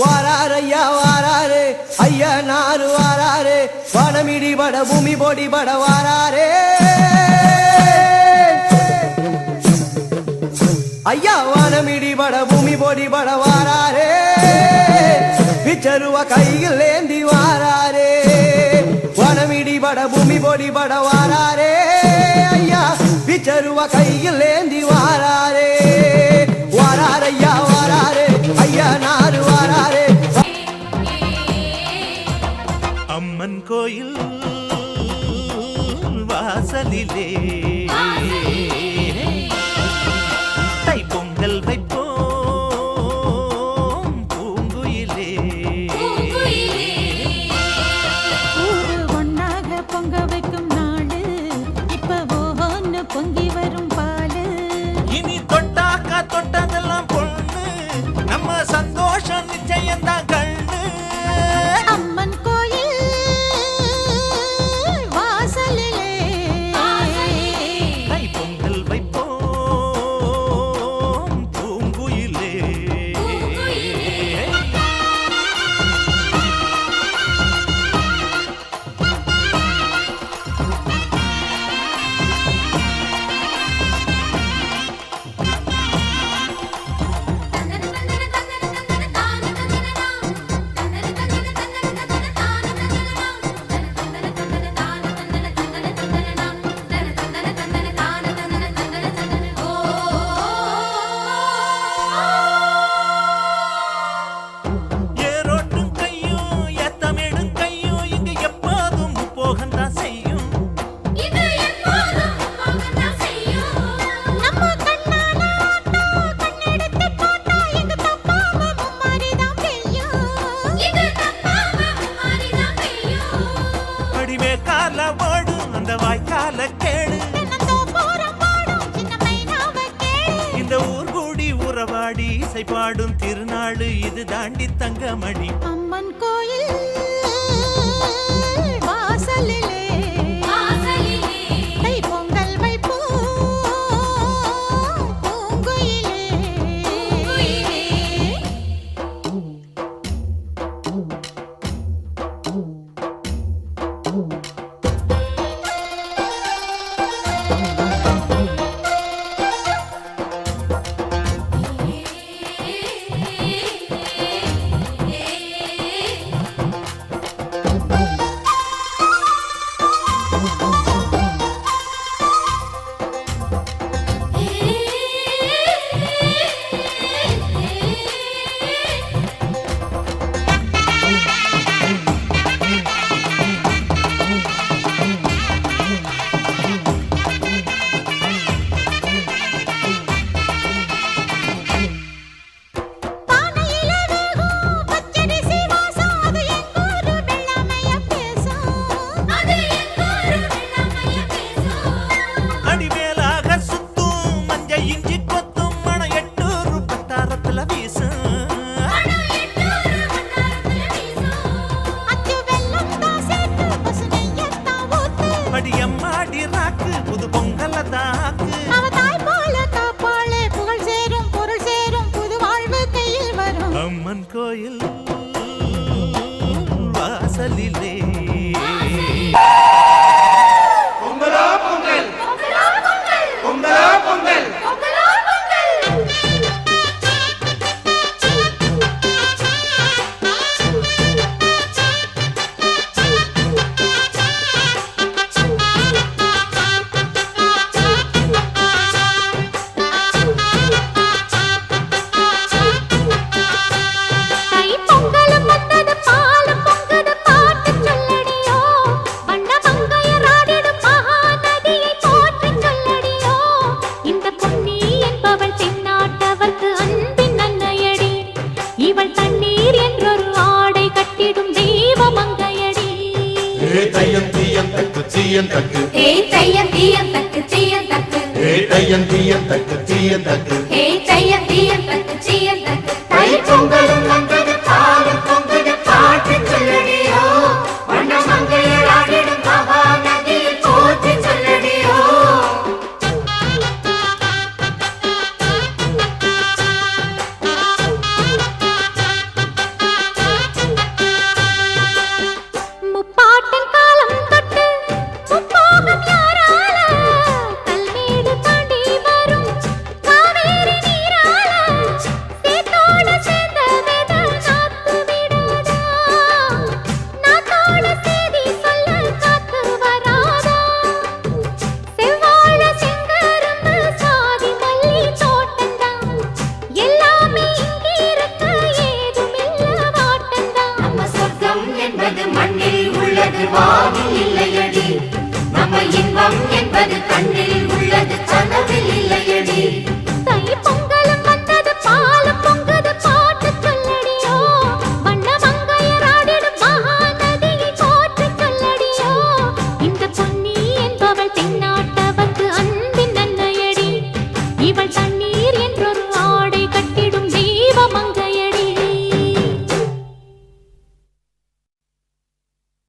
வாராரையா வாராரு. ஐயா நாறு வாராரு. வனமிடி பட பூமி பொடி பட வாராரே. ஐயா வனமிடி பட பூமி பொடி பட வாராரே. பிச்சருவ கையில் ஏந்தி வாராரே. வனமிடி பட பூமி பொடி பட வாராரே. ஐயா பிச்சருவ கையில் ஏந்தி வாராரே. கோயில் வாசலிலே. தை பொங்கல் வைப்போம் பூங்குயிலே. ஒன்னாக பொங்க வைக்கும் நாளு இப்ப ஓஹோன்னு பொங்கி வரும் பாலு. இனி தொட்டாக்கா தொட்டதெல்லாம் பாடி இசை பாடும் திருநாள் இது தாண்டி தங்கமணி. அம்மன் கோயில் வாசலிலே அம்மன் கோயில் வாசலிலே தையம் தீயம் தக்கு தீயம் தக்கு. ஹே தையம் தீயம் தக்கு தீயம் தக்கு. ஏ தையம் தீயம் தக்கு தீயம் தக்கு. ஹே தையம் தீயம்